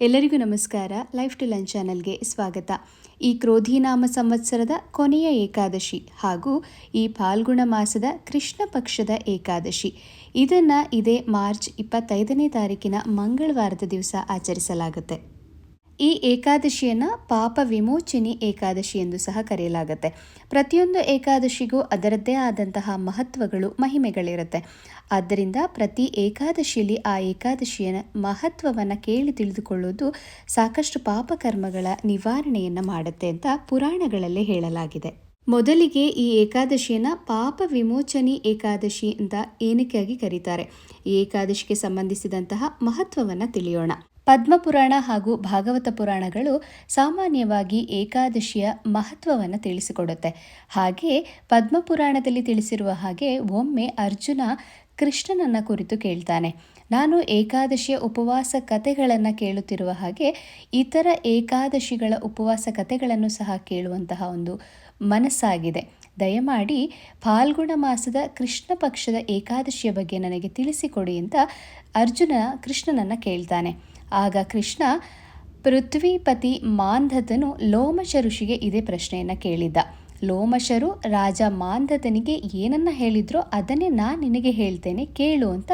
ಎಲ್ಲರಿಗೂ ನಮಸ್ಕಾರ. Life to lunch ಚಾನಲ್ಗೆ ಸ್ವಾಗತ. ಈ ಕ್ರೋಧಿನಾಮ ಸಂವತ್ಸರದ ಕೊನೆಯ ಏಕಾದಶಿ ಹಾಗೂ ಈ ಫಾಲ್ಗುಣ ಮಾಸದ ಕೃಷ್ಣ ಪಕ್ಷದ ಏಕಾದಶಿ. ಇದನ್ನು ಇದೇ ಮಾರ್ಚ್ ಇಪ್ಪತ್ತೈದನೇ ತಾರೀಕಿನ ಮಂಗಳವಾರದ ದಿವಸ ಆಚರಿಸಲಾಗುತ್ತೆ. ಈ ಏಕಾದಶಿಯನ್ನು ಪಾಪ ವಿಮೋಚನಿ ಏಕಾದಶಿ ಎಂದು ಸಹ ಕರೆಯಲಾಗುತ್ತೆ. ಪ್ರತಿಯೊಂದು ಏಕಾದಶಿಗೂ ಅದರದ್ದೇ ಆದಂತಹ ಮಹತ್ವಗಳು, ಮಹಿಮೆಗಳಿರುತ್ತೆ. ಆದ್ದರಿಂದ ಪ್ರತಿ ಏಕಾದಶಿಯಲ್ಲಿ ಆ ಏಕಾದಶಿಯ ಮಹತ್ವವನ್ನು ಕೇಳಿ ತಿಳಿದುಕೊಳ್ಳುವುದು ಸಾಕಷ್ಟು ಪಾಪಕರ್ಮಗಳ ನಿವಾರಣೆಯನ್ನು ಮಾಡುತ್ತೆ ಅಂತ ಪುರಾಣಗಳಲ್ಲಿ ಹೇಳಲಾಗಿದೆ. ಮೊದಲಿಗೆ ಈ ಏಕಾದಶಿಯನ್ನು ಪಾಪ ವಿಮೋಚನಿ ಏಕಾದಶಿ ಅಂತ ಏನಕ್ಕಾಗಿ ಕರೀತಾರೆ? ಈ ಏಕಾದಶಿಗೆ ಸಂಬಂಧಿಸಿದಂತಹ ಮಹತ್ವವನ್ನು ತಿಳಿಯೋಣ. ಪದ್ಮಪುರಾಣ ಹಾಗೂ ಭಾಗವತ ಪುರಾಣಗಳು ಸಾಮಾನ್ಯವಾಗಿ ಏಕಾದಶಿಯ ಮಹತ್ವವನ್ನು ತಿಳಿಸಿಕೊಡುತ್ತೆ. ಹಾಗೆ ಪದ್ಮಪುರಾಣದಲ್ಲಿ ತಿಳಿಸಿರುವ ಹಾಗೆ ಒಮ್ಮೆ ಅರ್ಜುನ ಕೃಷ್ಣನನ್ನ ಕುರಿತು ಕೇಳ್ತಾನೆ. ನಾನು ಏಕಾದಶಿಯ ಉಪವಾಸ ಕಥೆಗಳನ್ನು ಕೇಳುತ್ತಿರುವ ಹಾಗೆ ಇತರ ಏಕಾದಶಿಗಳ ಉಪವಾಸ ಕಥೆಗಳನ್ನು ಸಹ ಕೇಳುವಂತಹ ಒಂದು ಮನಸ್ಸಾಗಿದೆ. ದಯಮಾಡಿ ಫಾಲ್ಗುಣ ಮಾಸದ ಕೃಷ್ಣ ಪಕ್ಷದ ಏಕಾದಶಿಯ ಬಗ್ಗೆ ನನಗೆ ತಿಳಿಸಿಕೊಡಿ ಅಂತ ಅರ್ಜುನ ಕೃಷ್ಣನನ್ನು ಕೇಳ್ತಾನೆ. ಆಗ ಕೃಷ್ಣ ಪೃಥ್ವಿಪತಿ ಮಾಂಧತನು ಲೋಮಶ ಋಷಿಗೆ ಇದೇ ಪ್ರಶ್ನೆಯನ್ನು ಕೇಳಿದ್ದ. ಲೋಮಶರು ರಾಜ ಮಾಂಧತನಿಗೆ ಏನನ್ನ ಹೇಳಿದ್ರೋ ಅದನ್ನೇ ನಾನು ನಿನಗೆ ಹೇಳ್ತೇನೆ, ಕೇಳು ಅಂತ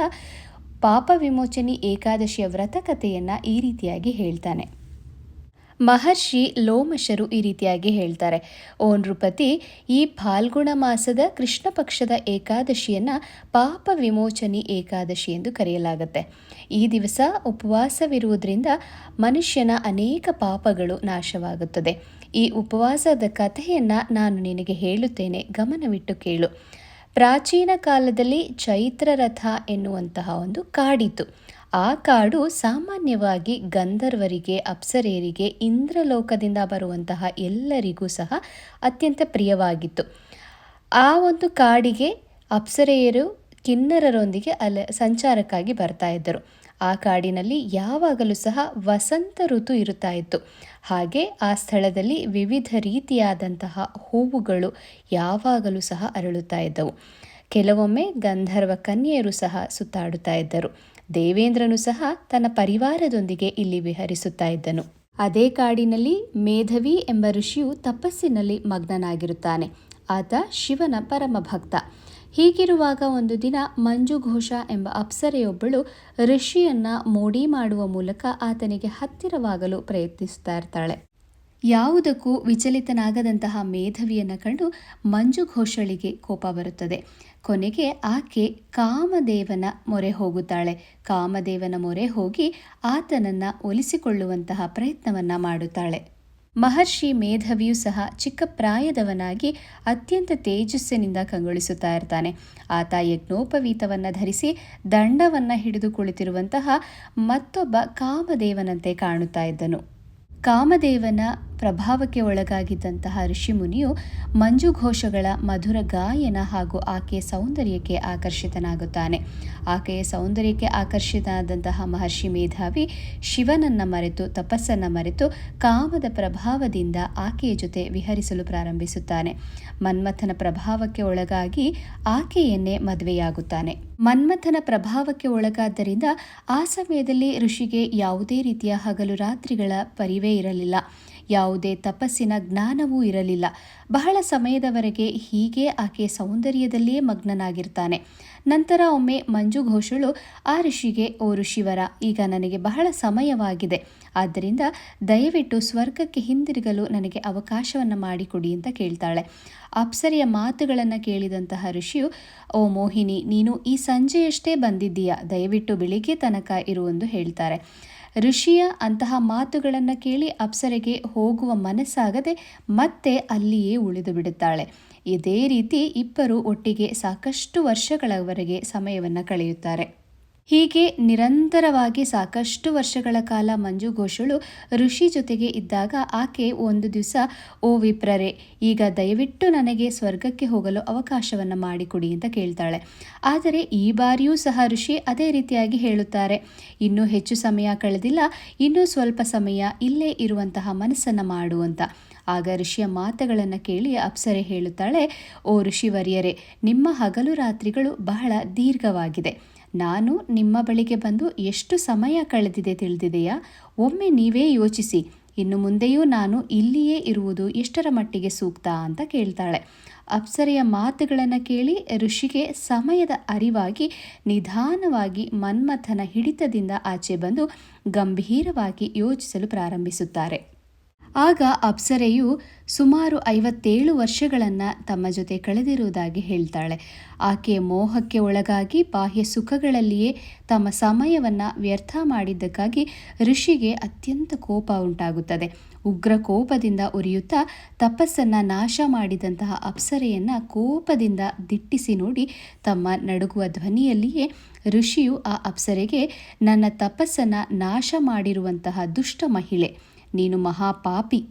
ಪಾಪ ವಿಮೋಚನಿ ಏಕಾದಶಿಯ ವ್ರತಕಥೆಯನ್ನು ಈ ರೀತಿಯಾಗಿ ಹೇಳ್ತಾನೆ. ಮಹರ್ಷಿ ಲೋಮಶರು ಈ ರೀತಿಯಾಗಿ ಹೇಳ್ತಾರೆ. ಓ ನೃಪತಿ, ಈ ಫಾಲ್ಗುಣ ಮಾಸದ ಕೃಷ್ಣ ಪಕ್ಷದ ಏಕಾದಶಿಯನ್ನು ಪಾಪ ವಿಮೋಚನಿ ಏಕಾದಶಿ ಎಂದು ಕರೆಯಲಾಗುತ್ತೆ. ಈ ದಿವಸ ಉಪವಾಸವಿರುವುದರಿಂದ ಮನುಷ್ಯನ ಅನೇಕ ಪಾಪಗಳು ನಾಶವಾಗುತ್ತದೆ. ಈ ಉಪವಾಸದ ಕಥೆಯನ್ನು ನಾನು ನಿನಗೆ ಹೇಳುತ್ತೇನೆ, ಗಮನವಿಟ್ಟು ಕೇಳು. ಪ್ರಾಚೀನ ಕಾಲದಲ್ಲಿ ಚೈತ್ರರಥ ಎನ್ನುವಂತಹ ಒಂದು ಕಾಡಿತ್ತು. ಆ ಕಾಡು ಸಾಮಾನ್ಯವಾಗಿ ಗಂಧರ್ವರಿಗೆ, ಅಪ್ಸರೆಯರಿಗೆ, ಇಂದ್ರಲೋಕದಿಂದ ಬರುವಂತಹ ಎಲ್ಲರಿಗೂ ಸಹ ಅತ್ಯಂತ ಪ್ರಿಯವಾಗಿತ್ತು. ಆ ಒಂದು ಕಾಡಿಗೆ ಅಪ್ಸರೆಯರು ಕಿನ್ನರರೊಂದಿಗೆ ಅಲ್ಲ ಸಂಚಾರಕ್ಕಾಗಿ ಬರ್ತಾ ಇದ್ದರು. ಆ ಕಾಡಿನಲ್ಲಿ ಯಾವಾಗಲೂ ಸಹ ವಸಂತ ಋತು ಇರುತ್ತಾ ಇತ್ತು. ಹಾಗೆ ಆ ಸ್ಥಳದಲ್ಲಿ ವಿವಿಧ ರೀತಿಯಾದಂತಹ ಹೂವುಗಳು ಯಾವಾಗಲೂ ಸಹ ಅರಳುತ್ತಾ ಇದ್ದವು. ಕೆಲವೊಮ್ಮೆ ಗಂಧರ್ವ ಕನ್ಯೆಯರು ಸಹ ಸುತ್ತಾಡುತ್ತಾ ಇದ್ದರು. ದೇವೇಂದ್ರನು ಸಹ ತನ್ನ ಪರಿವಾರದೊಂದಿಗೆ ಇಲ್ಲಿ ವಿಹರಿಸುತ್ತಾ ಇದ್ದನು. ಅದೇ ಕಾಡಿನಲ್ಲಿ ಮೇಧವಿ ಎಂಬ ಋಷಿಯು ತಪಸ್ಸಿನಲ್ಲಿ ಮಗ್ನನಾಗಿರುತ್ತಾನೆ. ಆತ ಶಿವನ ಪರಮ ಭಕ್ತ ಹೀಗಿರುವಾಗ ಒಂದು ದಿನ ಮಂಜು ಘೋಷ ಎಂಬ ಅಪ್ಸರೆಯೊಬ್ಬಳು ಋಷಿಯನ್ನ ಮೋಡಿ ಮಾಡುವ ಮೂಲಕ ಆತನಿಗೆ ಹತ್ತಿರವಾಗಲು ಪ್ರಯತ್ನಿಸುತ್ತಾ ಇರ್ತಾಳೆ. ಯಾವುದಕ್ಕೂ ವಿಚಲಿತನಾಗದಂತಹ ಮೇಧವಿಯನ್ನು ಕಂಡು ಮಂಜು ಘೋಷಳಿಗೆ ಕೋಪ ಬರುತ್ತದೆ. ಕೊನೆಗೆ ಆಕೆ ಕಾಮದೇವನ ಮೊರೆ ಹೋಗುತ್ತಾಳೆ. ಕಾಮದೇವನ ಮೊರೆ ಹೋಗಿ ಆತನನ್ನು ಒಲಿಸಿಕೊಳ್ಳುವಂತಹ ಪ್ರಯತ್ನವನ್ನು ಮಾಡುತ್ತಾಳೆ. ಮಹರ್ಷಿ ಮೇಧವಿಯು ಸಹ ಚಿಕ್ಕ ಪ್ರಾಯದವನಾಗಿ ಅತ್ಯಂತ ತೇಜಸ್ಸಿನಿಂದ ಕಂಗೊಳಿಸುತ್ತಾ ಇರ್ತಾನೆ. ಆತ ಯಜ್ಞೋಪವೀತವನ್ನು ಧರಿಸಿ ದಂಡವನ್ನು ಹಿಡಿದು ಕುಳಿತಿರುವಂತಹ ಮತ್ತೊಬ್ಬ ಕಾಮದೇವನಂತೆ ಕಾಣುತ್ತಾ ಇದ್ದನು. ಕಾಮದೇವನ ಪ್ರಭಾವಕ್ಕೆ ಒಳಗಾಗಿದ್ದಂತಹ ಋಷಿಮುನಿಯು ಮಂಜುಘೋಷಗಳ ಮಧುರ ಗಾಯನ ಹಾಗೂ ಆಕೆಯ ಸೌಂದರ್ಯಕ್ಕೆ ಆಕರ್ಷಿತನಾಗುತ್ತಾನೆ. ಆಕೆಯ ಸೌಂದರ್ಯಕ್ಕೆ ಆಕರ್ಷಿತನಾದಂತಹ ಮಹರ್ಷಿ ಮೇಧಾವಿ ಶಿವನನ್ನ ಮರೆತು, ತಪಸ್ಸನ್ನ ಮರೆತು, ಕಾಮದ ಪ್ರಭಾವದಿಂದ ಆಕೆಯ ಜೊತೆ ವಿಹರಿಸಲು ಪ್ರಾರಂಭಿಸುತ್ತಾನೆ. ಮನ್ಮಥನ ಪ್ರಭಾವಕ್ಕೆ ಒಳಗಾಗಿ ಆಕೆಯನ್ನೇ ಮದುವೆಯಾಗುತ್ತಾನೆ. ಮನ್ಮಥನ ಪ್ರಭಾವಕ್ಕೆ ಒಳಗಾದ್ದರಿಂದ ಆ ಸಮಯದಲ್ಲಿ ಋಷಿಗೆ ಯಾವುದೇ ರೀತಿಯ ಹಗಲು ರಾತ್ರಿಗಳ ಪರಿವೇ ಇರಲಿಲ್ಲ. ಯಾವುದೇ ತಪಸ್ಸಿನ ಜ್ಞಾನವೂ ಇರಲಿಲ್ಲ. ಬಹಳ ಸಮಯದವರೆಗೆ ಹೀಗೆ ಆಕೆ ಸೌಂದರ್ಯದಲ್ಲಿಯೇ ಮಗ್ನನಾಗಿರ್ತಾನೆ. ನಂತರ ಒಮ್ಮೆ ಮಂಜು ಘೋಷಳು ಆ ಋಷಿಗೆ, ಓ ಋಷಿವರ, ಈಗ ನನಗೆ ಬಹಳ ಸಮಯವಾಗಿದೆ. ಆದ್ದರಿಂದ ದಯವಿಟ್ಟು ಸ್ವರ್ಗಕ್ಕೆ ಹಿಂದಿರುಗಲು ನನಗೆ ಅವಕಾಶವನ್ನು ಮಾಡಿಕೊಡಿ ಅಂತ ಕೇಳ್ತಾಳೆ. ಅಪ್ಸರಿಯ ಮಾತುಗಳನ್ನು ಕೇಳಿದಂತಹ ಋಷಿಯು, ಓ ಮೋಹಿನಿ, ನೀನು ಈ ಸಂಜೆಯಷ್ಟೇ ಬಂದಿದ್ದೀಯಾ? ದಯವಿಟ್ಟು ಬೆಳಿಗ್ಗೆ ತನಕ ಇರುವಂದು ಹೇಳ್ತಾರೆ. ಋಷಿಯ ಅಂತಹ ಮಾತುಗಳನ್ನು ಕೇಳಿ ಅಪ್ಸರೆಗೆ ಹೋಗುವ ಮನಸ್ಸಾಗದೆ ಮತ್ತೆ ಅಲ್ಲಿಯೇ ಉಳಿದು ಬಿಡುತ್ತಾಳೆ. ಇದೇ ರೀತಿ ಇಬ್ಬರು ಒಟ್ಟಿಗೆ ಸಾಕಷ್ಟು ವರ್ಷಗಳವರೆಗೆ ಸಮಯವನ್ನು ಕಳೆಯುತ್ತಾರೆ. ಹೀಗೆ ನಿರಂತರವಾಗಿ ಸಾಕಷ್ಟು ವರ್ಷಗಳ ಕಾಲ ಮಂಜು ಘೋಷಳು ಋಷಿ ಜೊತೆಗೆ ಇದ್ದಾಗ ಆಕೆ ಒಂದು ದಿವಸ, ಓ ವಿಪ್ರರೆ, ಈಗ ದಯವಿಟ್ಟು ನನಗೆ ಸ್ವರ್ಗಕ್ಕೆ ಹೋಗಲು ಅವಕಾಶವನ್ನು ಮಾಡಿಕೊಡಿ ಅಂತ ಕೇಳ್ತಾಳೆ. ಆದರೆ ಈ ಬಾರಿಯೂ ಸಹ ಋಷಿ ಅದೇ ರೀತಿಯಾಗಿ ಹೇಳುತ್ತಾರೆ. ಇನ್ನೂ ಹೆಚ್ಚು ಸಮಯ ಕಳೆದಿಲ್ಲ, ಇನ್ನೂ ಸ್ವಲ್ಪ ಸಮಯ ಇಲ್ಲೇ ಇರುವಂತಹ ಮನಸ್ಸನ್ನು ಮಾಡು ಅಂತ. ಆಗ ಋಷಿಯ ಮಾತುಗಳನ್ನು ಕೇಳಿ ಅಪ್ಸರೆ ಹೇಳುತ್ತಾಳೆ, ಓ ಋಷಿವರ್ಯರೇ, ನಿಮ್ಮ ಹಗಲು ರಾತ್ರಿಗಳು ಬಹಳ ದೀರ್ಘವಾಗಿದೆ. ನಾನು ನಿಮ್ಮ ಬಳಿಗೆ ಬಂದು ಎಷ್ಟು ಸಮಯ ಕಳೆದಿದೆ ತಿಳಿದಿದೆಯಾ? ಒಮ್ಮೆ ನೀವೇ ಯೋಚಿಸಿ. ಇನ್ನು ಮುಂದೆಯೂ ನಾನು ಇಲ್ಲಿಯೇ ಇರುವುದು ಎಷ್ಟರ ಮಟ್ಟಿಗೆ ಸೂಕ್ತ ಅಂತ ಕೇಳ್ತಾಳೆ. ಅಪ್ಸರೆಯ ಮಾತುಗಳನ್ನು ಕೇಳಿ ಋಷಿಗೆ ಸಮಯದ ಅರಿವಾಗಿ ನಿಧಾನವಾಗಿ ಮನ್ಮಥನ ಹಿಡಿತದಿಂದ ಆಚೆ ಬಂದು ಗಂಭೀರವಾಗಿ ಯೋಚಿಸಲು ಪ್ರಾರಂಭಿಸುತ್ತಾರೆ. ಆಗ ಅಪ್ಸರೆಯು ಸುಮಾರು ಐವತ್ತೇಳು ವರ್ಷಗಳನ್ನು ತಮ್ಮ ಜೊತೆ ಕಳೆದಿರುವುದಾಗಿ ಹೇಳ್ತಾಳೆ. ಆಕೆಯ ಮೋಹಕ್ಕೆ ಒಳಗಾಗಿ ಬಾಹ್ಯ ಸುಖಗಳಲ್ಲಿಯೇ ತಮ್ಮ ಸಮಯವನ್ನು ವ್ಯರ್ಥ ಮಾಡಿದ್ದಕ್ಕಾಗಿ ಋಷಿಗೆ ಅತ್ಯಂತ ಕೋಪ ಉಂಟಾಗುತ್ತದೆ. ಉಗ್ರ ಕೋಪದಿಂದ ಉರಿಯುತ್ತಾ ತಪಸ್ಸನ್ನು ನಾಶ ಮಾಡಿದಂತಹ ಅಪ್ಸರೆಯನ್ನು ಕೋಪದಿಂದ ದಿಟ್ಟಿಸಿ ನೋಡಿ ತಮ್ಮ ನಡುಗುವ ಧ್ವನಿಯಲ್ಲಿಯೇ ಋಷಿಯು ಆ ಅಪ್ಸರೆಗೆ, ನನ್ನ ತಪಸ್ಸನ್ನು ನಾಶ ಮಾಡಿರುವಂತಹ ದುಷ್ಟ ಮಹಿಳೆ ನೀನು ಮಹಾಪಾಪಿ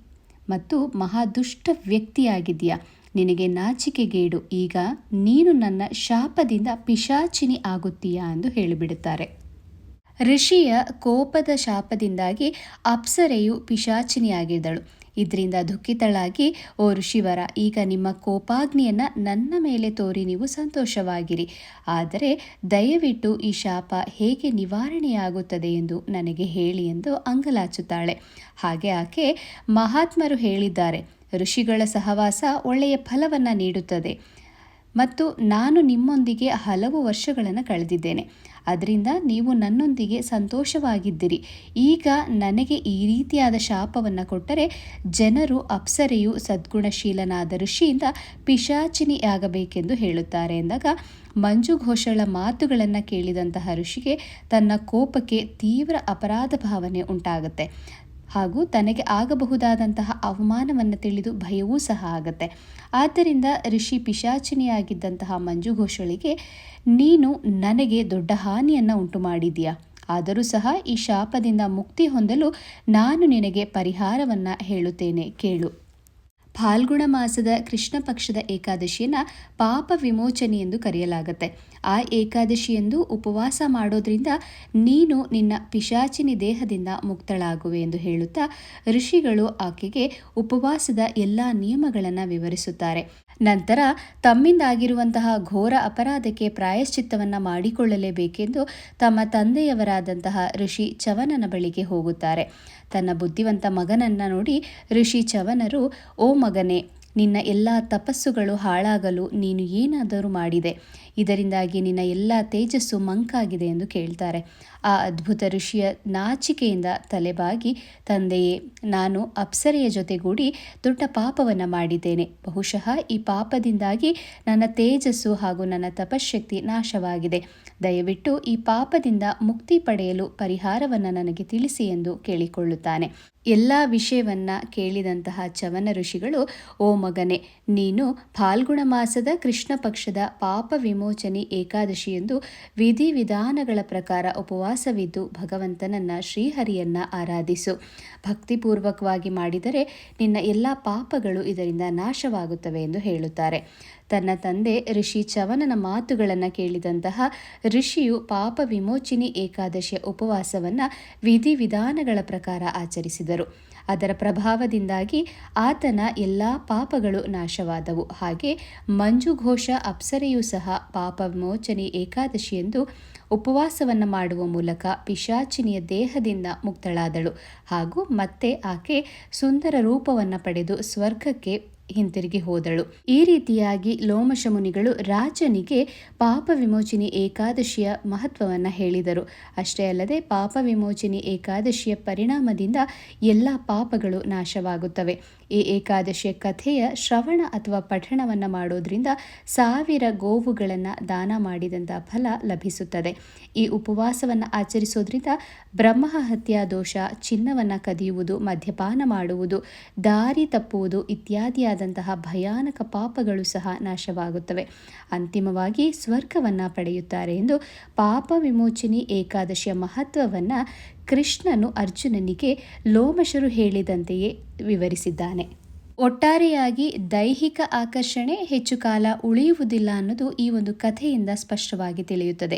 ಮತ್ತು ಮಹಾದುಷ್ಟ ವ್ಯಕ್ತಿಯಾಗಿದ್ದೀಯ? ನಿನಗೆ ನಾಚಿಕೆಗೇಡು. ಈಗ ನೀನು ನನ್ನ ಶಾಪದಿಂದ ಪಿಶಾಚಿನಿ ಆಗುತ್ತೀಯಾ ಎಂದು ಹೇಳಿಬಿಡುತ್ತಾರೆ. ಋಷಿಯ ಕೋಪದ ಶಾಪದಿಂದಾಗಿ ಅಪ್ಸರೆಯು ಪಿಶಾಚಿನಿಯಾಗಿದ್ದಳು. ಇದರಿಂದ ದುಃಖಿತಳಾಗಿ, ಓ ಋಷಿವರ, ಈಗ ನಿಮ್ಮ ಕೋಪಾಗ್ನಿಯನ್ನು ನನ್ನ ಮೇಲೆ ತೋರಿ ನೀವು ಸಂತೋಷವಾಗಿರಿ. ಆದರೆ ದಯವಿಟ್ಟು ಈ ಶಾಪ ಹೇಗೆ ನಿವಾರಣೆಯಾಗುತ್ತದೆ ಎಂದು ನನಗೆ ಹೇಳಿ ಎಂದು ಅಂಗಲಾಚುತ್ತಾಳೆ. ಹಾಗೆ ಆಕೆ ಮಹಾತ್ಮರು ಹೇಳಿದ್ದಾರೆ, ಋಷಿಗಳ ಸಹವಾಸ ಒಳ್ಳೆಯ ಫಲವನ್ನು ನೀಡುತ್ತದೆ. ಮತ್ತು ನಾನು ನಿಮ್ಮೊಂದಿಗೆ ಹಲವು ವರ್ಷಗಳನ್ನು ಕಳೆದಿದ್ದೇನೆ. ಅದರಿಂದ ನೀವು ನನ್ನೊಂದಿಗೆ ಸಂತೋಷವಾಗಿದ್ದಿರಿ. ಈಗ ನನಗೆ ಈ ರೀತಿಯಾದ ಶಾಪವನ್ನು ಕೊಟ್ಟರೆ ಜನರು ಅಪ್ಸರೆಯು ಸದ್ಗುಣಶೀಲನಾದ ಋಷಿಯಿಂದ ಪಿಶಾಚಿನಿಯಾಗಬೇಕೆಂದು ಹೇಳುತ್ತಾರೆ ಎಂದಾಗ ಮಂಜು ಘೋಷಳ ಮಾತುಗಳನ್ನು ಕೇಳಿದಂತಹ ಋಷಿಗೆ ತನ್ನ ಕೋಪಕ್ಕೆ ತೀವ್ರ ಅಪರಾಧ ಭಾವನೆ ಉಂಟಾಗುತ್ತೆ. ಹಾಗೂ ತನಗೆ ಆಗಬಹುದಾದಂತಹ ಅವಮಾನವನ್ನು ತಿಳಿದು ಭಯವೂ ಸಹ ಆಗುತ್ತೆ. ಆದ್ದರಿಂದ ಋಷಿ ಪಿಶಾಚಿನಿಯಾಗಿದ್ದಂತಹ ಮಂಜು ಘೋಷಳಿಗೆ, ನೀನು ನನಗೆ ದೊಡ್ಡ ಹಾನಿಯನ್ನು ಉಂಟು ಮಾಡಿದೀಯಾ ಆದರೂ ಸಹ ಈ ಶಾಪದಿಂದ ಮುಕ್ತಿ ಹೊಂದಲು ನಾನು ನಿನಗೆ ಪರಿಹಾರವನ್ನು ಹೇಳುತ್ತೇನೆ. ಕೇಳು. ಫಾಲ್ಗುಣ ಮಾಸದ ಕೃಷ್ಣ ಪಕ್ಷದ ಏಕಾದಶಿಯನ್ನು ಪಾಪ ವಿಮೋಚನೆ ಎಂದು ಕರೆಯಲಾಗುತ್ತೆ. ಆ ಏಕಾದಶಿಯೆಂದು ಉಪವಾಸ ಮಾಡೋದ್ರಿಂದ ನೀನು ನಿನ್ನ ಪಿಶಾಚಿನಿ ದೇಹದಿಂದ ಮುಕ್ತಳಾಗುವೆ ಎಂದು ಹೇಳುತ್ತಾ ಋಷಿಗಳು ಆಕೆಗೆ ಉಪವಾಸದ ಎಲ್ಲ ನಿಯಮಗಳನ್ನು ವಿವರಿಸುತ್ತಾರೆ. ನಂತರ ತಮ್ಮಿಂದಾಗಿರುವಂತಹ ಘೋರ ಅಪರಾಧಕ್ಕೆ ಪ್ರಾಯಶ್ಚಿತ್ತವನ್ನು ಮಾಡಿಕೊಳ್ಳಲೇಬೇಕೆಂದು ತಮ್ಮ ತಂದೆಯವರಾದಂತಹ ಋಷಿ ಚವನನ ಬಳಿಗೆ ಹೋಗುತ್ತಾರೆ. ತನ್ನ ಬುದ್ಧಿವಂತ ಮಗನನ್ನು ನೋಡಿ ಋಷಿ ಚವನರು, ಓ ಮಗನೇ, ನಿನ್ನ ಎಲ್ಲ ತಪಸ್ಸುಗಳು ಹಾಳಾಗಲು ನೀನು ಏನಾದರೂ ಮಾಡಿದೆ? ಇದರಿಂದಾಗಿ ನಿನ್ನ ಎಲ್ಲ ತೇಜಸ್ಸು ಮಂಕಾಗಿದೆ ಎಂದು ಕೇಳ್ತಾರೆ. ಆ ಅದ್ಭುತ ಋಷಿಯ ನಾಚಿಕೆಯಿಂದ ತಲೆಬಾಗಿ, ತಂದೆಯೇ, ನಾನು ಅಪ್ಸರೆಯ ಜೊತೆಗೂಡಿ ದೊಡ್ಡ ಪಾಪವನ್ನು ಮಾಡಿದ್ದೇನೆ. ಬಹುಶಃ ಈ ಪಾಪದಿಂದಾಗಿ ನನ್ನ ತೇಜಸ್ಸು ಹಾಗೂ ನನ್ನ ತಪಶಕ್ತಿ ನಾಶವಾಗಿದೆ. ದಯವಿಟ್ಟು ಈ ಪಾಪದಿಂದ ಮುಕ್ತಿ ಪಡೆಯಲು ಪರಿಹಾರವನ್ನು ನನಗೆ ತಿಳಿಸಿ ಎಂದು ಕೇಳಿಕೊಳ್ಳುತ್ತಾನೆ. ಎಲ್ಲ ವಿಷಯವನ್ನ ಕೇಳಿದಂತಹ ಚವನ ಋಷಿಗಳು, ಓ ಮಗನೆ, ನೀನು ಫಾಲ್ಗುಣ ಮಾಸದ ಕೃಷ್ಣ ಪಕ್ಷದ ಪಾಪ ವಿಮೋಚನೆ ಏಕಾದಶಿ ಎಂದು ವಿಧಿವಿಧಾನಗಳ ಪ್ರಕಾರ ಉಪವಾಸವಿದ್ದು ಭಗವಂತನನ್ನ ಶ್ರೀಹರಿಯನ್ನ ಆರಾಧಿಸು. ಭಕ್ತಿಪೂರ್ವಕವಾಗಿ ಮಾಡಿದರೆ ನಿನ್ನ ಎಲ್ಲ ಪಾಪಗಳು ಇದರಿಂದ ನಾಶವಾಗುತ್ತವೆ ಎಂದು ಹೇಳುತ್ತಾರೆ. ತನ್ನ ತಂದೆ ಋಷಿ ಚವನನ ಮಾತುಗಳನ್ನು ಕೇಳಿದಂತಹ ಋಷಿಯು ಪಾಪ ವಿಮೋಚಿನಿ ಏಕಾದಶಿಯ ಉಪವಾಸವನ್ನು ವಿಧಿವಿಧಾನಗಳ ಪ್ರಕಾರ ಆಚರಿಸಿದರು. ಅದರ ಪ್ರಭಾವದಿಂದಾಗಿ ಆತನ ಎಲ್ಲ ಪಾಪಗಳು ನಾಶವಾದವು. ಹಾಗೆ ಮಂಜುಘೋಷ ಅಪ್ಸರೆಯೂ ಸಹ ಪಾಪ ವಿಮೋಚನೆ ಏಕಾದಶಿ ಎಂದು ಉಪವಾಸವನ್ನು ಮಾಡುವ ಮೂಲಕ ಪಿಶಾಚಿನಿಯ ದೇಹದಿಂದ ಮುಕ್ತಳಾದಳು. ಹಾಗೂ ಮತ್ತೆ ಆಕೆ ಸುಂದರ ರೂಪವನ್ನು ಪಡೆದು ಸ್ವರ್ಗಕ್ಕೆ ಹಿಂತಿರುಗಿ ಹೋದಳು. ಈ ರೀತಿಯಾಗಿ ಲೋಮಶ ಮುನಿಗಳು ರಾಜನಿಗೆ ಪಾಪ ವಿಮೋಚನೆ ಏಕಾದಶಿಯ ಮಹತ್ವವನ್ನು ಹೇಳಿದರು. ಅಷ್ಟೇ ಅಲ್ಲದೆ ಪಾಪ ವಿಮೋಚನೆ ಏಕಾದಶಿಯ ಪರಿಣಾಮದಿಂದ ಎಲ್ಲ ಪಾಪಗಳು ನಾಶವಾಗುತ್ತವೆ. ಈ ಏಕಾದಶಿಯ ಕಥೆಯ ಶ್ರವಣ ಅಥವಾ ಪಠಣವನ್ನು ಮಾಡೋದ್ರಿಂದ ಸಾವಿರ ಗೋವುಗಳನ್ನು ದಾನ ಮಾಡಿದಂಥ ಫಲ ಲಭಿಸುತ್ತದೆ. ಈ ಉಪವಾಸವನ್ನು ಆಚರಿಸೋದ್ರಿಂದ ಬ್ರಹ್ಮಹತ್ಯಾ ದೋಷ, ಚಿನ್ನವನ್ನು ಕದಿಯುವುದು, ಮದ್ಯಪಾನ ಮಾಡುವುದು, ದಾರಿ ತಪ್ಪುವುದು ಇತ್ಯಾದಿಯಾದಂತಹ ಭಯಾನಕ ಪಾಪಗಳು ಸಹ ನಾಶವಾಗುತ್ತವೆ. ಅಂತಿಮವಾಗಿ ಸ್ವರ್ಗವನ್ನು ಪಡೆಯುತ್ತಾರೆ ಎಂದು ಪಾಪ ವಿಮೋಚನೆ ಏಕಾದಶಿಯ ಮಹತ್ವವನ್ನು ಕೃಷ್ಣನು ಅರ್ಜುನನಿಗೆ ಲೋಮಶರು ಹೇಳಿದಂತೆಯೇ ವಿವರಿಸಿದ್ದಾನೆ. ಒಟ್ಟಾರೆಯಾಗಿ ದೈಹಿಕ ಆಕರ್ಷಣೆ ಹೆಚ್ಚು ಕಾಲ ಉಳಿಯುವುದಿಲ್ಲ ಅನ್ನೋದು ಈ ಒಂದು ಕಥೆಯಿಂದ ಸ್ಪಷ್ಟವಾಗಿ ತಿಳಿಯುತ್ತದೆ.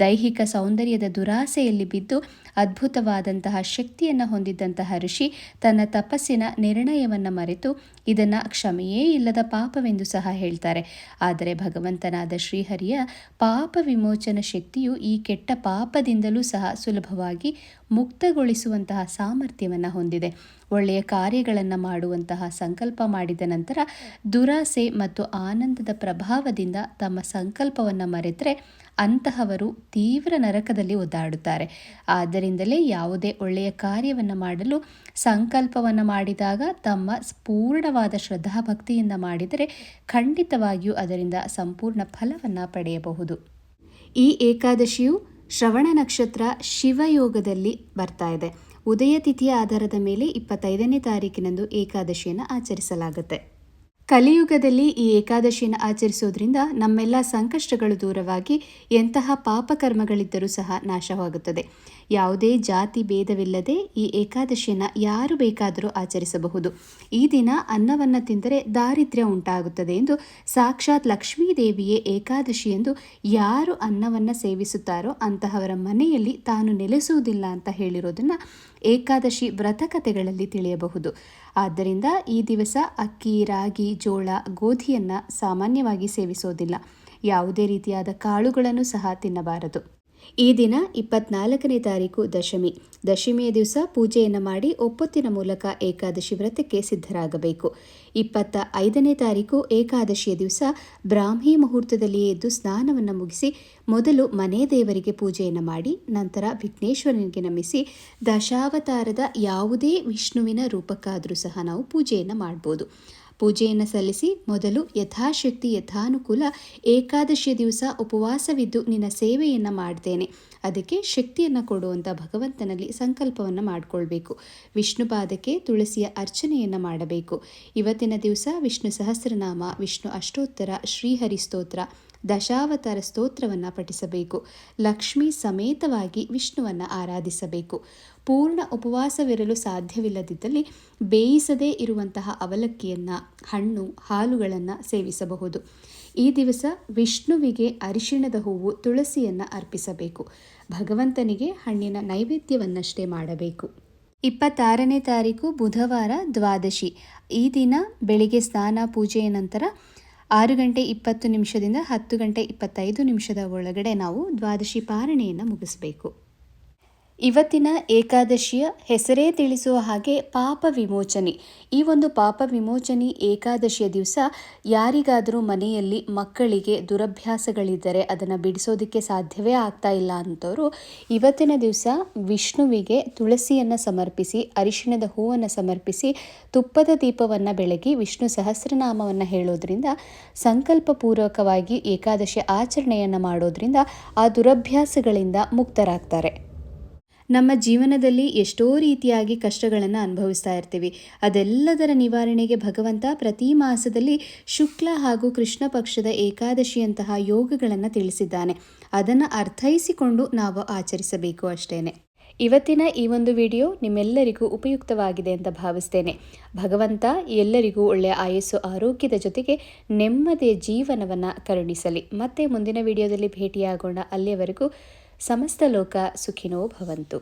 ದೈಹಿಕ ಸೌಂದರ್ಯದ ದುರಾಸೆಯಲ್ಲಿ ಬಿದ್ದು ಅದ್ಭುತವಾದಂತಹ ಶಕ್ತಿಯನ್ನು ಹೊಂದಿದ್ದಂತಹ ಋಷಿ ತನ್ನ ತಪಸ್ಸಿನ ನಿರ್ಣಯವನ್ನು ಮರೆತು ಇದನ್ನು ಕ್ಷಮೆಯೇ ಇಲ್ಲದ ಪಾಪವೆಂದು ಸಹ ಹೇಳ್ತಾರೆ. ಆದರೆ ಭಗವಂತನಾದ ಶ್ರೀಹರಿಯ ಪಾಪ ವಿಮೋಚನ ಶಕ್ತಿಯು ಈ ಕೆಟ್ಟ ಪಾಪದಿಂದಲೂ ಸಹ ಸುಲಭವಾಗಿ ಮುಕ್ತಗೊಳಿಸುವಂತಹ ಸಾಮರ್ಥ್ಯವನ್ನು ಹೊಂದಿದೆ. ಒಳ್ಳೆಯ ಕಾರ್ಯಗಳನ್ನು ಮಾಡುವಂತಹ ಸಂಕಲ್ಪ ಮಾಡಿದ ನಂತರ ದುರಾಸೆ ಮತ್ತು ಆನಂದದ ಪ್ರಭಾವದಿಂದ ತಮ್ಮ ಸಂಕಲ್ಪವನ್ನು ಮರೆತರೆ ಅಂತಹವರು ತೀವ್ರ ನರಕದಲ್ಲಿ ಒದ್ದಾಡುತ್ತಾರೆ. ಆದ್ದರಿಂದಲೇ ಯಾವುದೇ ಒಳ್ಳೆಯ ಕಾರ್ಯವನ್ನು ಮಾಡಲು ಸಂಕಲ್ಪವನ್ನು ಮಾಡಿದಾಗ ತಮ್ಮ ಪೂರ್ಣವಾದ ಶ್ರದ್ಧಾಭಕ್ತಿಯಿಂದ ಮಾಡಿದರೆ ಖಂಡಿತವಾಗಿಯೂ ಅದರಿಂದ ಸಂಪೂರ್ಣ ಫಲವನ್ನು ಪಡೆಯಬಹುದು. ಈ ಏಕಾದಶಿಯು ಶ್ರವಣ ನಕ್ಷತ್ರ ಶಿವಯೋಗದಲ್ಲಿ ಬರ್ತಾ ಇದೆ. ಉದಯ ತಿಥಿಯ ಆಧಾರದ ಮೇಲೆ ಇಪ್ಪತ್ತೈದನೇ ತಾರೀಕಿನಂದು ಏಕಾದಶಿಯನ್ನು ಆಚರಿಸಲಾಗುತ್ತೆ. ಕಲಿಯುಗದಲ್ಲಿ ಈ ಏಕಾದಶಿಯನ್ನು ಆಚರಿಸೋದ್ರಿಂದ ನಮ್ಮೆಲ್ಲ ಸಂಕಷ್ಟಗಳು ದೂರವಾಗಿ ಎಂತಹ ಪಾಪಕರ್ಮಗಳಿದ್ದರೂ ಸಹ ನಾಶವಾಗುತ್ತದೆ. ಯಾವುದೇ ಜಾತಿ ಭೇದವಿಲ್ಲದೆ ಈ ಏಕಾದಶಿಯನ್ನು ಯಾರು ಬೇಕಾದರೂ ಆಚರಿಸಬಹುದು. ಈ ದಿನ ಅನ್ನವನ್ನು ತಿಂದರೆ ದಾರಿದ್ರ್ಯ ಉಂಟಾಗುತ್ತದೆ ಎಂದು ಸಾಕ್ಷಾತ್ ಲಕ್ಷ್ಮೀ ದೇವಿಯೇ ಏಕಾದಶಿ ಎಂದು ಯಾರು ಅನ್ನವನ್ನು ಸೇವಿಸುತ್ತಾರೋ ಅಂತಹವರ ಮನೆಯಲ್ಲಿ ತಾನು ನೆಲೆಸುವುದಿಲ್ಲ ಅಂತ ಹೇಳಿರೋದನ್ನು ಏಕಾದಶಿ ವ್ರತಕತೆಗಳಲ್ಲಿ ತಿಳಿಯಬಹುದು. ಆದ್ದರಿಂದ ಈ ದಿವಸ ಅಕ್ಕಿ, ರಾಗಿ, ಜೋಳ, ಗೋಧಿಯನ್ನು ಸಾಮಾನ್ಯವಾಗಿ ಸೇವಿಸೋದಿಲ್ಲ. ಯಾವುದೇ ರೀತಿಯಾದ ಕಾಳುಗಳನ್ನು ಸಹ ತಿನ್ನಬಾರದು. ಈ ದಿನ ಇಪ್ಪತ್ನಾಲ್ಕನೇ ತಾರೀಕು ದಶಮಿ. ದಶಮಿಯ ದಿವಸ ಪೂಜೆಯನ್ನು ಮಾಡಿ ಒಪ್ಪೊತ್ತಿನ ಮೂಲಕ ಏಕಾದಶಿ ವ್ರತಕ್ಕೆ ಸಿದ್ಧರಾಗಬೇಕು. ಇಪ್ಪತ್ತ ಐದನೇ ತಾರೀಕು ಏಕಾದಶಿಯ ದಿವಸ ಬ್ರಾಹ್ಮಿ ಮುಹೂರ್ತದಲ್ಲಿಯೇ ಎದ್ದು ಸ್ನಾನವನ್ನು ಮುಗಿಸಿ ಮೊದಲು ಮನೆ ದೇವರಿಗೆ ಪೂಜೆಯನ್ನು ಮಾಡಿ ನಂತರ ವಿಘ್ನೇಶ್ವರನಿಗೆ ನಮಿಸಿ ದಶಾವತಾರದ ಯಾವುದೇ ವಿಷ್ಣುವಿನ ರೂಪಕ್ಕಾದರೂ ಸಹ ನಾವು ಪೂಜೆಯನ್ನು ಮಾಡ್ಬೋದು. ಪೂಜೆಯನ್ನು ಸಲ್ಲಿಸಿ ಮೊದಲು ಯಥಾಶಕ್ತಿ, ಯಥಾನುಕೂಲ, ಏಕಾದಶಿಯ ದಿವಸ ಉಪವಾಸವಿದ್ದು ನಿನ್ನ ಸೇವೆಯನ್ನು ಮಾಡ್ತೇನೆ. ಅದಕ್ಕೆ ಶಕ್ತಿಯನ್ನು ಕೊಡುವಂಥ ಭಗವಂತನಲ್ಲಿ ಸಂಕಲ್ಪವನ್ನು ಮಾಡಿಕೊಳ್ಬೇಕು. ವಿಷ್ಣು ಪಾದಕ್ಕೆ ತುಳಸಿಯ ಅರ್ಚನೆಯನ್ನು ಮಾಡಬೇಕು. ಇವತ್ತಿನ ದಿವಸ ವಿಷ್ಣು ಸಹಸ್ರನಾಮ, ವಿಷ್ಣು ಅಷ್ಟೋತ್ತರ, ಶ್ರೀಹರಿ ಸ್ತೋತ್ರ ದಶಾವತಾರ ಸ್ತೋತ್ರವನ್ನು ಪಠಿಸಬೇಕು. ಲಕ್ಷ್ಮಿ ಸಮೇತವಾಗಿ ವಿಷ್ಣುವನ್ನು ಆರಾಧಿಸಬೇಕು. ಪೂರ್ಣ ಉಪವಾಸವಿರಲು ಸಾಧ್ಯವಿಲ್ಲದಿದ್ದಲ್ಲಿ ಬೇಯಿಸದೇ ಇರುವಂತಹ ಅವಲಕ್ಕಿಯನ್ನು, ಹಣ್ಣು, ಹಾಲುಗಳನ್ನು ಸೇವಿಸಬಹುದು. ಈ ದಿವಸ ವಿಷ್ಣುವಿಗೆ ಅರಿಶಿಣದ ಹೂವು ತುಳಸಿಯನ್ನು ಅರ್ಪಿಸಬೇಕು. ಭಗವಂತನಿಗೆ ಹಣ್ಣಿನ ನೈವೇದ್ಯವನ್ನಷ್ಟೇ ಮಾಡಬೇಕು. ಇಪ್ಪತ್ತಾರನೇ ತಾರೀಕು ಬುಧವಾರ ದ್ವಾದಶಿ. ಈ ದಿನ ಬೆಳಿಗ್ಗೆ ಸ್ನಾನ ಪೂಜೆಯ ನಂತರ ಆರು ಗಂಟೆ ಇಪ್ಪತ್ತು ನಿಮಿಷದಿಂದ ಹತ್ತು ಗಂಟೆ ಇಪ್ಪತ್ತೈದು ನಿಮಿಷದ ಒಳಗಡೆ ನಾವು ದ್ವಾದಶಿ ಪಾರಣೆಯನ್ನು ಮುಗಿಸಬೇಕು. ಇವತ್ತಿನ ಏಕಾದಶಿಯ ಹೆಸರೇ ತಿಳಿಸುವ ಹಾಗೆ ಪಾಪ ವಿಮೋಚನೆ. ಈ ಒಂದು ಪಾಪ ವಿಮೋಚನೆ ಏಕಾದಶಿಯ ದಿವಸ ಯಾರಿಗಾದರೂ ಮನೆಯಲ್ಲಿ ಮಕ್ಕಳಿಗೆ ದುರಭ್ಯಾಸಗಳಿದ್ದರೆ ಅದನ್ನು ಬಿಡಿಸೋದಕ್ಕೆ ಸಾಧ್ಯವೇ ಆಗ್ತಾ ಇಲ್ಲ ಅಂತವರು ಇವತ್ತಿನ ದಿವಸ ವಿಷ್ಣುವಿಗೆ ತುಳಸಿಯನ್ನು ಸಮರ್ಪಿಸಿ, ಅರಿಶಿಣದ ಹೂವನ್ನು ಸಮರ್ಪಿಸಿ, ತುಪ್ಪದ ದೀಪವನ್ನು ಬೆಳಗಿ ವಿಷ್ಣು ಸಹಸ್ರನಾಮವನ್ನು ಹೇಳೋದ್ರಿಂದ, ಸಂಕಲ್ಪಪೂರ್ವಕವಾಗಿ ಏಕಾದಶಿ ಆಚರಣೆಯನ್ನು ಮಾಡೋದ್ರಿಂದ ಆ ದುರಭ್ಯಾಸಗಳಿಂದ ಮುಕ್ತರಾಗ್ತಾರೆ. ನಮ್ಮ ಜೀವನದಲ್ಲಿ ಎಷ್ಟೋ ರೀತಿಯಾಗಿ ಕಷ್ಟಗಳನ್ನು ಅನುಭವಿಸ್ತಾ ಇರ್ತೀವಿ. ಅದೆಲ್ಲದರ ನಿವಾರಣೆಗೆ ಭಗವಂತ ಪ್ರತಿ ಮಾಸದಲ್ಲಿ ಶುಕ್ಲ ಹಾಗೂ ಕೃಷ್ಣ ಪಕ್ಷದ ಏಕಾದಶಿಯಂತಹ ಯೋಗಗಳನ್ನು ತಿಳಿಸಿದ್ದಾನೆ. ಅದನ್ನು ಅರ್ಥೈಸಿಕೊಂಡು ನಾವು ಆಚರಿಸಬೇಕು ಅಷ್ಟೇ ಇವತ್ತಿನ ಈ ಒಂದು ವಿಡಿಯೋ ನಿಮ್ಮೆಲ್ಲರಿಗೂ ಉಪಯುಕ್ತವಾಗಿದೆ ಅಂತ ಭಾವಿಸ್ತೇನೆ. ಭಗವಂತ ಎಲ್ಲರಿಗೂ ಒಳ್ಳೆಯ ಆಯಸ್ಸು, ಆರೋಗ್ಯದ ಜೊತೆಗೆ ನೆಮ್ಮದಿಯ ಜೀವನವನ್ನು ಕರುಣಿಸಲಿ. ಮತ್ತೆ ಮುಂದಿನ ವಿಡಿಯೋದಲ್ಲಿ ಭೇಟಿಯಾಗೋಣ. ಅಲ್ಲಿಯವರೆಗೂ సమస్తలోక సుఖినో భవంతు.